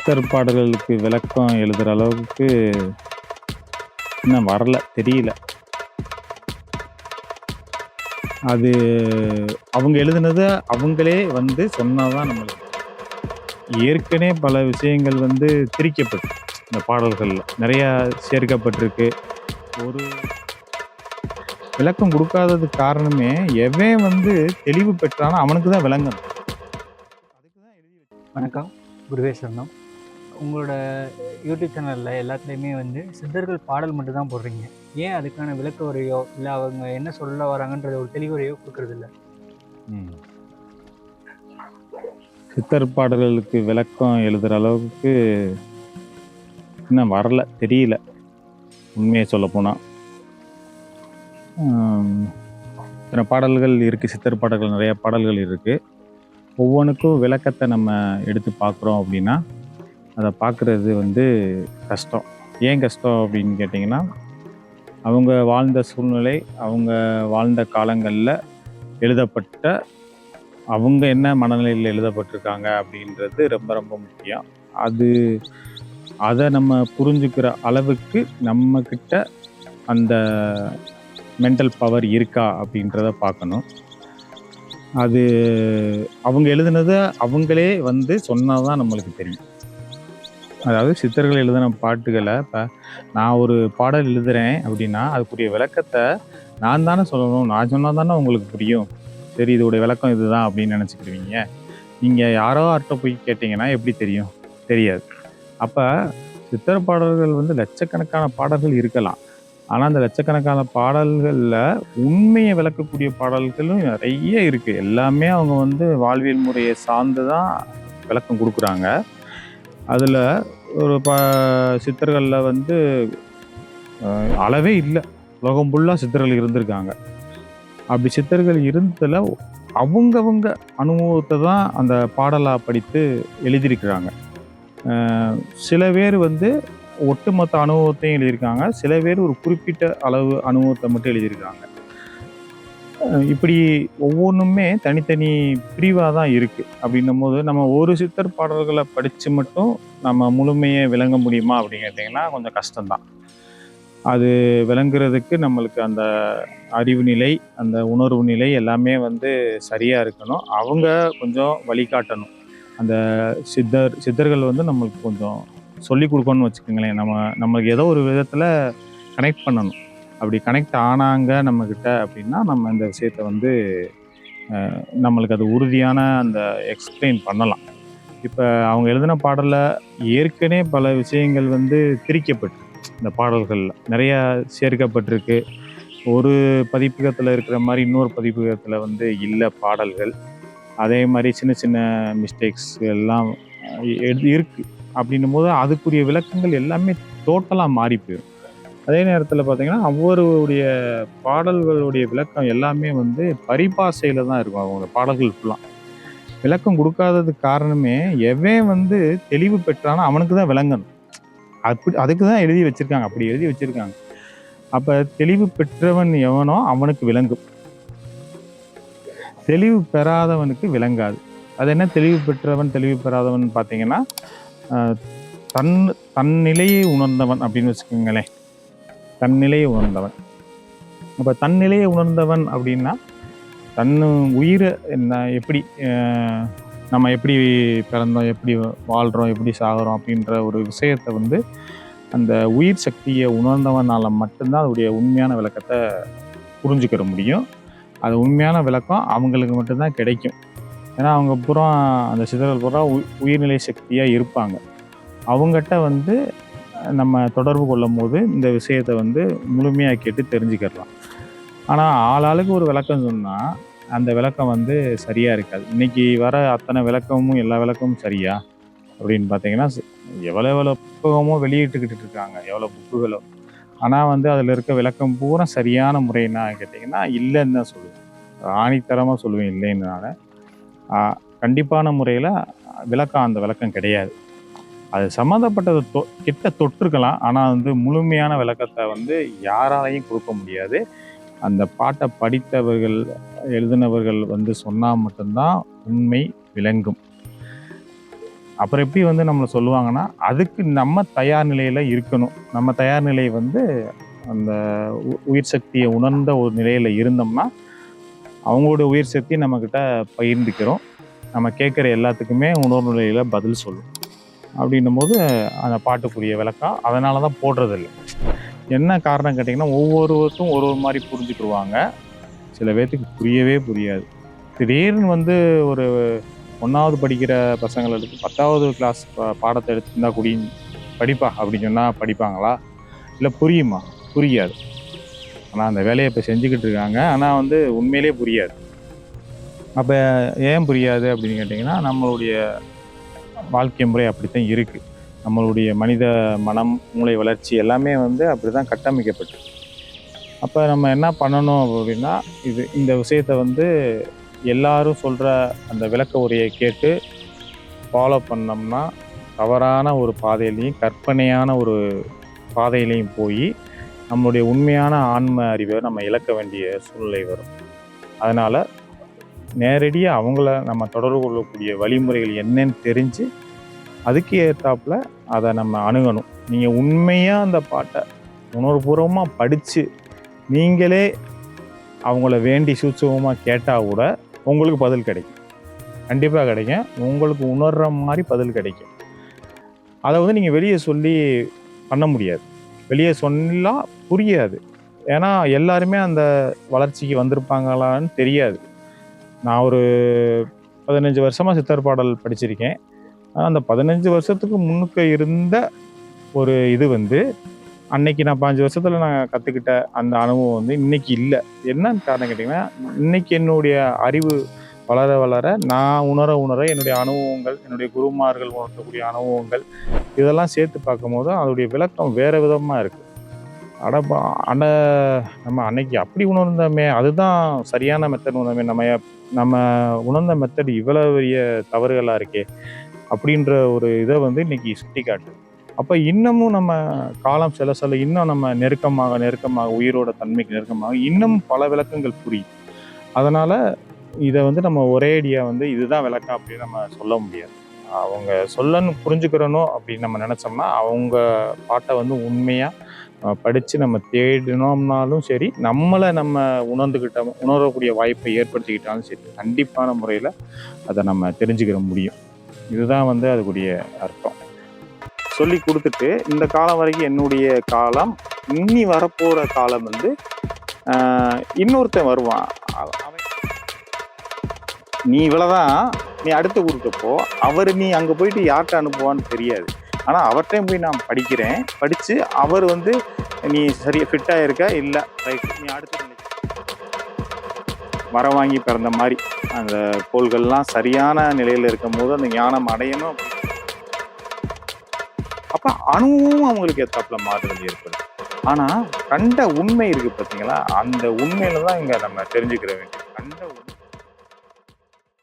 சித்தர் பாடல்களுக்கு விளக்கம் எழுதுகிற அளவுக்கு இன்னும் வரல தெரியல. அது அவங்க எழுதுனதை அவங்களே வந்து சொன்னால் தான் நம்மளுக்கு ஏற்கனவே பல விஷயங்கள் வந்து திரிக்கப்பட்டு இந்த பாடல்களில். நிறையா சேர்க்கப்பட்டிருக்கு. ஒரு விளக்கம் கொடுக்காதது காரணமே எவன் வந்து தெளிவு பெற்றானோ அவனுக்கு தான் விளங்கணும். தான் வணக்கம். குருவே சரணம். உங்களோட யூடியூப் சேனலில் எல்லாத்துலேயுமே வந்து சித்தர்கள் பாடல் மட்டும் தான் போடுறீங்க. ஏன் அதுக்கான விளக்க உரையோ இல்லை அவங்க என்ன சொல்ல வராங்கன்றது ஒரு தெளிவுரையோ கொடுக்கறதில்ல? சித்தர் பாடல்களுக்கு விளக்கம் எழுதுகிற அளவுக்கு இன்னும் வரல தெரியல. உண்மையை சொல்லப்போனால் இத்தனை பாடல்கள் இருக்குது சித்தர் பாடல்கள் நிறைய பாடல்கள் இருக்குது ஒவ்வொன்றுக்கும் விளக்கத்தை நம்ம எடுத்து பார்க்குறோம் அப்படின்னா அதை பார்க்குறது வந்து கஷ்டம். ஏன் கஷ்டம் அப்படின்னு கேட்டிங்கன்னா அவங்க வாழ்ந்த சூழ்நிலை அவங்க வாழ்ந்த காலங்களில் எழுதப்பட்ட அவங்க என்ன மனநிலையில் எழுதப்பட்டிருக்காங்க அப்படின்றது ரொம்ப ரொம்ப முக்கியம். அது அதை நம்ம புரிஞ்சுக்கிற அளவுக்கு நம்மக்கிட்ட அந்த மென்டல் பவர் இருக்கா அப்படின்றத பார்க்கணும். அது அவங்க எழுதுனதை அவங்களே வந்து சொன்னால் தான் நம்மளுக்கு தெரியும். அதாவது சித்தர்கள் எழுதின பாட்டுகளை இப்போ நான் ஒரு பாடல் எழுதுகிறேன் அப்படின்னா அதுக்குரிய விளக்கத்தை நான் தானே சொல்லணும். நான் சொன்னால் தானே உங்களுக்கு புரியும். சரி இதோடைய விளக்கம் இதுதான் அப்படின்னு நினச்சிக்கிடுவீங்க. நீங்கள் யாரோ யார்கிட்ட போய் கேட்டிங்கன்னா எப்படி தெரியும்? தெரியாது. அப்போ சித்தர் பாடல்கள் வந்து லட்சக்கணக்கான பாடல்கள் இருக்கலாம். ஆனால் அந்த லட்சக்கணக்கான பாடல்களில் உண்மையை விளக்கக்கூடிய பாடல்களும் நிறைய இருக்குது எல்லாமே அவங்க வந்து வாழ்வியல் முறையை சார்ந்து தான் விளக்கம் கொடுக்குறாங்க. அதில் ஒரு ப சித்தர்களில் வந்து அளவே இல்லை. உலகம் ஃபுல்லாக சித்தர்கள் இருந்திருக்காங்க. அப்படி சித்தர்கள் இருந்ததில் அவங்கவங்க அனுபவத்தை தான் அந்த பாடலாக படித்து எழுதியிருக்கிறாங்க. சில பேர் வந்து ஒட்டுமொத்த அனுபவத்தையும் எழுதியிருக்காங்க. சில பேர் ஒரு குறிப்பிட்ட அளவு அனுபவத்தை மட்டும் எழுதியிருக்காங்க. இப்படி ஒவ்வொன்றுமே தனித்தனி பிரிவாக தான் இருக்குது அப்படின்னும் போது நம்ம ஒரு சித்தர் பாடல்களை படித்து மட்டும் நம்ம முழுமையை விளங்க முடியுமா அப்படின்னு கேட்டிங்கன்னா கொஞ்சம் கஷ்டம்தான். அது விளங்குறதுக்கு நம்மளுக்கு அந்த அறிவு நிலை அந்த உணர்வு நிலை எல்லாமே வந்து சரியாக இருக்கணும். அவங்க கொஞ்சம் வழிகாட்டணும் அந்த சித்தர் சித்தர்கள் வந்து நம்மளுக்கு கொஞ்சம் சொல்லி கொடுக்கணும்னு வச்சுக்கோங்களேன். நம்ம நம்மளுக்கு ஏதோ ஒரு விதத்தில் கனெக்ட் பண்ணணும். அப்படி கனெக்ட் ஆனாங்க நம்மக்கிட்ட அப்படின்னா நம்ம இந்த விஷயத்தை வந்து நம்மளுக்கு அது உறுதியான அந்த எக்ஸ்பிளைன் பண்ணலாம். இப்போ அவங்க எழுதின பாடலில் ஏற்கனவே பல விஷயங்கள் வந்து திரிக்கப்பட்டு இந்த பாடல்களில் நிறையா சேர்க்கப்பட்டிருக்கு. ஒரு பதிப்பகத்தில் இருக்கிற மாதிரி இன்னொரு பதிப்பகத்தில் வந்து இல்லை பாடல்கள். அதே மாதிரி சின்ன சின்ன மிஸ்டேக்ஸ் எல்லாம் எழுதி இருக்குது அப்படின்னும் போது அதுக்குரிய விளக்கங்கள் எல்லாமே டோட்டலாக மாறி போயிடும் அதே நேரத்தில் பார்த்தீங்கன்னா அவருடைய பாடல்களுடைய விளக்கம் எல்லாமே வந்து பரிபாசையில் தான் இருக்கும். அவங்க பாடல்கள் ஃபுல்லாக விளக்கம் கொடுக்காததுக்கு காரணமே எவன் வந்து தெளிவு பெற்றானோ அவனுக்கு தான் விளங்கணும். அப்படி அதுக்கு தான் எழுதி வச்சிருக்காங்க. அப்படி எழுதி வச்சுருக்காங்க. அப்போ தெளிவு பெற்றவன் எவனோ அவனுக்கு விளங்கும். தெளிவு பெறாதவனுக்கு விளங்காது. அது என்ன தெளிவு பெற்றவன் தெளிவு பெறாதவன் பார்த்தீங்கன்னா தன் தன் நிலையை உணர்ந்தவன் அப்படின்னு வச்சுக்கோங்களேன். தன்னிலையை உணர்ந்தவன். அப்போ தன் நிலையை உணர்ந்தவன் அப்படின்னா தன் உயிரை என்ன எப்படி நம்ம எப்படி பிறந்தோம் எப்படி வாழ்கிறோம் எப்படி சாகிறோம் அப்படின்ற ஒரு விஷயத்தை வந்து அந்த உயிர் சக்தியை உணர்ந்தவனால் மட்டும்தான் அதோடைய உண்மையான விளக்கத்தை புரிஞ்சுக்கிற முடியும். அது உண்மையான விளக்கம் அவங்களுக்கு மட்டும்தான் கிடைக்கும். ஏன்னா அவங்க பூரா அந்த சிதறல் பூரா உ- உயிர்நிலை சக்தியாக இருப்பாங்க. அவங்ககிட்ட வந்து நம்ம தொடர்பு கொள்ளும் போது இந்த விஷயத்தை வந்து முழுமையாக கேட்டு தெரிஞ்சுக்கிடலாம் ஆனால் ஆளாளுக்கு ஒரு விளக்கம் சொன்னால் அந்த விளக்கம் வந்து சரியாக இருக்காது. இன்னைக்கு வர அத்தனை விளக்கமும் எல்லா விளக்கமும் சரியா? அப்படின்னு பார்த்தீங்கன்னா எவ்வளோ எவ்வளோ புத்தகமோ வெளியிட்டுக்கிட்டு இருக்காங்க எவ்வளோ புக்குகளோ. ஆனால் வந்து அதில் இருக்க விளக்கம் பூரா சரியான முறைன்னா கேட்டிங்கன்னா இல்லைன்னு தான் சொல்லுவேன். ஆணித்தரமாக சொல்லுவேன் இல்லைன்னால. கண்டிப்பான முறையில் விளக்கம் அந்த விளக்கம் கிடையாது. அது சம்மந்தப்பட்டது தொ கிட்ட தொட்டிருக்கலாம். ஆனால் வந்து முழுமையான விளக்கத்தை வந்து யாராலையும் கொடுக்க முடியாது. அந்த பாட்டை படித்தவர்கள் எழுதினவர்கள் வந்து சொன்னால் மட்டும்தான் உண்மை விளங்கும். அப்புறம் எப்படி வந்து நம்மளை சொல்லுவாங்கன்னா அதுக்கு நம்ம தயார் நிலையில் இருக்கணும். நம்ம தயார் நிலை வந்து அந்த உ- உயிர் சக்தியை உணர்ந்த ஒரு நிலையில் இருந்தோம்னா அவங்களோட உயிர் சக்தி நம்மக்கிட்ட பகிர்ந்துக்கிறோம். நம்ம கேட்குற எல்லாத்துக்குமே உணர்வு நிலையில் பதில் சொல்லும். அப்படின்னும் போது அந்த பாட்டுக்குரிய விளக்கா? அதனால தான் போடுறதில்லை. என்ன காரணம் கேட்டிங்கன்னா ஒவ்வொருவருக்கும் ஒரு ஒரு மாதிரி புரிஞ்சுக்கிடுவாங்க சில பேர்த்துக்கு புரியவே புரியாது. திடீர்னு வந்து ஒரு ஒன்றாவது படிக்கிற பசங்களை எடுத்து பத்தாவது கிளாஸ் பாடத்தை எடுத்துருந்தா குடி படிப்பா? அப்படின்னு சொன்னால் படிப்பாங்களா? இல்லை புரியுமா? புரியாது. ஆனால் அந்த வேலையை இப்போ செஞ்சுக்கிட்டு இருக்காங்க. ஆனால் வந்து உண்மையிலே புரியாது. அப்போ ஏன் புரியாது அப்படின்னு கேட்டிங்கன்னா நம்மளுடைய வாழ்க்கை முறை அப்படித்தான் இருக்குது நம்மளுடைய மனித மனம் மூளை வளர்ச்சி எல்லாமே வந்து அப்படி தான் கட்டமைக்கப்பட்டு. அப்போ நம்ம என்ன பண்ணணும் அப்படின்னா இது இந்த விஷயத்தை வந்து எல்லாரும் சொல்கிற அந்த விளக்க உரையை கேட்டு ஃபாலோ பண்ணோம்னா தவறான ஒரு பாதையிலையும் கற்பனையான ஒரு பாதையிலையும் போய் நம்மளுடைய உண்மையான ஆன்ம அறிவை நம்ம இழக்க வேண்டிய சூழ்நிலை வரும். அதனால் நேரடியாக அவங்கள நம்ம தொடர்பு கொள்ளக்கூடிய வழிமுறைகள் என்னன்னு தெரிஞ்சு அதுக்கு ஏற்றாப்புல அதை நம்ம அணுகணும். நீங்கள் உண்மையாக அந்த பாட்டை உணர்வுபூர்வமாக படித்து நீங்களே அவங்கள வேண்டி சூட்சமாக கேட்டால் கூட உங்களுக்கு பதில் கிடைக்கும். கண்டிப்பாக கிடைக்கும். உங்களுக்கு உணர்கிற மாதிரி பதில் கிடைக்கும். அதை வந்து நீங்கள் வெளியே சொல்லி பண்ண முடியாது. வெளியே சொன்னால் புரியாது. ஏன்னா எல்லாருமே அந்த வளர்ச்சிக்கு வந்திருப்பாங்களான்னு தெரியாது. நான் ஒரு பதினஞ்சு வருஷமாக சித்தர் பாடல் படிச்சிருக்கேன். அந்த பதினஞ்சு வருஷத்துக்கு முன்னுக்கு இருந்த ஒரு இது வந்து அன்னைக்கு நான் பாஞ்சு வருஷத்தில் நான் கற்றுக்கிட்ட அந்த அனுபவம் வந்து இன்னைக்கு இல்லை. என்னன்னு காரணம் கேட்டிங்கன்னா இன்னைக்கு என்னுடைய அறிவு வளர வளர நான் உணர உணர என்னுடைய அனுபவங்கள் என்னுடைய குருமார்கள் உணர்த்தக்கூடிய அனுபவங்கள் இதெல்லாம் சேர்த்து பார்க்கும்போது அதோடைய விளக்கம் வேறு விதமாக இருக்குது அடப்பா அட நம்ம அன்னைக்கு அப்படி உணர்ந்தோமே அதுதான் சரியான மெத்தட் உணர்ந்தோமே நம்ம நம்ம உணர்ந்த மெத்தட் இவ்வளவு பெரிய தவறுகளாக இருக்கே அப்படின்ற ஒரு இதை வந்து இன்னைக்கு சுட்டி காட்டு அப்போ இன்னமும் நம்ம காலம் செல்ல செல்ல இன்னும் நம்ம நெருக்கமாக நெருக்கமாக உயிரோட தன்மைக்கு நெருக்கமாக இன்னும் பல விளக்கங்கள் புரியும். அதனால் இதை வந்து நம்ம ஒரேடியாக வந்து இதுதான் விளக்கம் அப்படின்னு நம்ம சொல்ல முடியாது. அவங்க சொல்லன்னு புரிஞ்சுக்கிறனோ அப்படின்னு நம்ம நினச்சோம்னா அவங்க பாட்டை வந்து உண்மையாக படித்து நம்ம தேடினோம்னாலும் சரி நம்மளை நம்ம உணர்ந்துக்கிட்ட உணரக்கூடிய வாய்ப்பை ஏற்படுத்திக்கிட்டாலும் சரி கண்டிப்பான முறையில் அதை நம்ம தெரிஞ்சுக்கிற முடியும். இதுதான் வந்து அதுக்குரிய அர்த்தம். சொல்லி கொடுத்துட்டு இந்த காலம் வரைக்கும் என்னுடைய காலம் இன்னி வரப்போகிற காலம் வந்து இன்னொருத்தன் வருவான். நீ இவ்வளோதான் நீ அடுத்த ஊருக்கு போ. அவர் நீ அங்கே போயிட்டு யார்கிட்ட அனுப்புவான்னு தெரியாது. ஆனால் அவர்கிட்டையும் போய் நான் படிக்கிறேன். படித்து அவர் வந்து நீ சரியா ஃபிட்டாக இருக்க? இல்லை ரைட் நீ அடுத்து வர வாங்கி பிறந்த மாதிரி அந்த கோள்கள்லாம் சரியான நிலையில் இருக்கும் போது அந்த ஞானம் அடையணும். அப்போ அணுவும் அவங்களுக்கு ஏத்தாப்புல மாறுதல் ஏற்படுது. ஆனால் கண்ட உண்மை இருக்கு பார்த்தீங்களா அந்த உண்மையில தான் இங்கே நம்ம தெரிஞ்சுக்கிற வேண்டியது. கண்ட